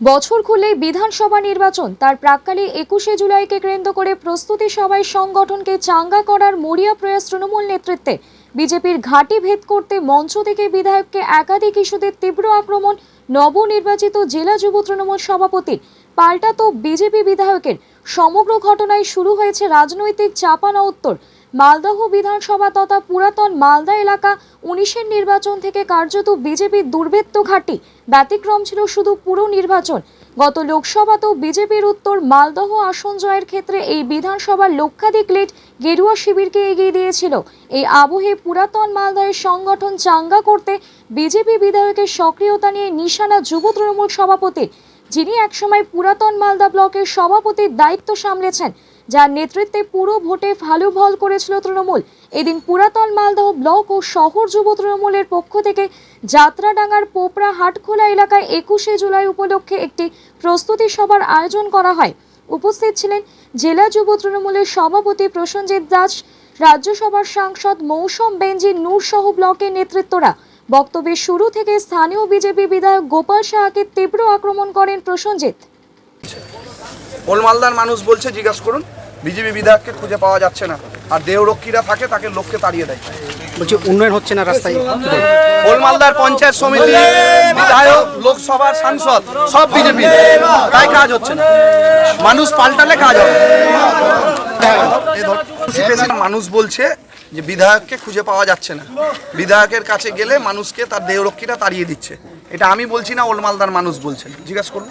বছর খুললেই বিধানসভা নির্বাচন, তার প্রাককালে একুশে জুলাইকে কেন্দ্র করে প্রস্তুতি সভায় সংগঠনকে চাঙ্গা করার মরিয়া প্রয়াস তৃণমূল নেতৃত্বে। বিজেপির ঘাঁটি ভেদ করতে মঞ্চ থেকে বিধায়ককে একাধিক ইস্যুতে তীব্র আক্রমণ, নবনির্বাচিত জেলা যুব তৃণমূল সভাপতির পাল্টা তো বিজেপি বিধায়কের। সমগ্র ঘটনায় শুরু হয়েছে রাজনৈতিক চাপানা উত্তর মালদহ বিধানসভা তথা পুরাতন মালদা এলাকা উনিশের নির্বাচন থেকে কার্যত বিজেপির দুর্ভেদ্য ঘাঁটি। ব্যতিক্রম ছিল শুধু পুরো নির্বাচন। গত লোকসভাতেও বিজেপির উত্তর মালদহ আসন জয়ের ক্ষেত্রে এই বিধানসভার লক্ষাধিক লিড গেরুয়া শিবিরকে এগিয়ে দিয়েছিল। এই আবহে পুরাতন মালদহের সংগঠন চাঙ্গা করতে বিজেপি বিধায়কের সক্রিয়তা নিয়ে নিশানা যুব তৃণমূল সভাপতির যিনি একসময় পুরাতন মালদা ব্লকের সভাপতির দায়িত্ব সামলেছেন যার নেতৃত্বে পুরো ভোটে ভালো ফল করেছিল তৃণমূল। এদিন পুরাতন মালদহ ব্লক ও শহর যুব তৃণমূলের পক্ষ থেকে যাত্রাডাঙ্গার পোপড়া হাটখোলা এলাকায় একুশে জুলাই উপলক্ষে একটি প্রস্তুতি সভার আয়োজন করা হয়। উপস্থিত ছিলেন জেলা যুব তৃণমূলের সভাপতি প্রসেনজিৎ দাস, রাজ্যসভার সাংসদ মৌসুম বেঞ্জি নূর সহ ব্লকের নেতৃত্বরা। বক্তব্যের শুরু থেকে স্থানীয় বিজেপি বিধায়ক গোপাল সাহাকে তীব্র আক্রমণ করেন প্রসেনজিৎ। মানুষ বলছে, জিজ্ঞাসা করুন। বিজেপি বিধায়ককে খুঁজে পাওয়া যাচ্ছে না। আর দেহরক্ষীরা থাকে তাকে লোককে তাড়িয়ে দেয়। বলছি উন্নয়ন হচ্ছে না রাস্তায়? ওলমালদার পঞ্চায়েত সমিতি বিধায়ক লোকসভার সাংসদ সব বিজেপি। তাই কাজ হচ্ছে না। মানুষ পাল্টালে কাজ হবে। মানুষ বলছে যে বিধায়ককে খুঁজে পাওয়া যাচ্ছে না। বিধায়কের কাছে গেলে মানুষকে তার দেহরক্ষীরা তাড়িয়ে দিচ্ছে। এটা আমি বলছি না ওলমালদার মানুষ বলছেন। জিজ্ঞাসা করুন।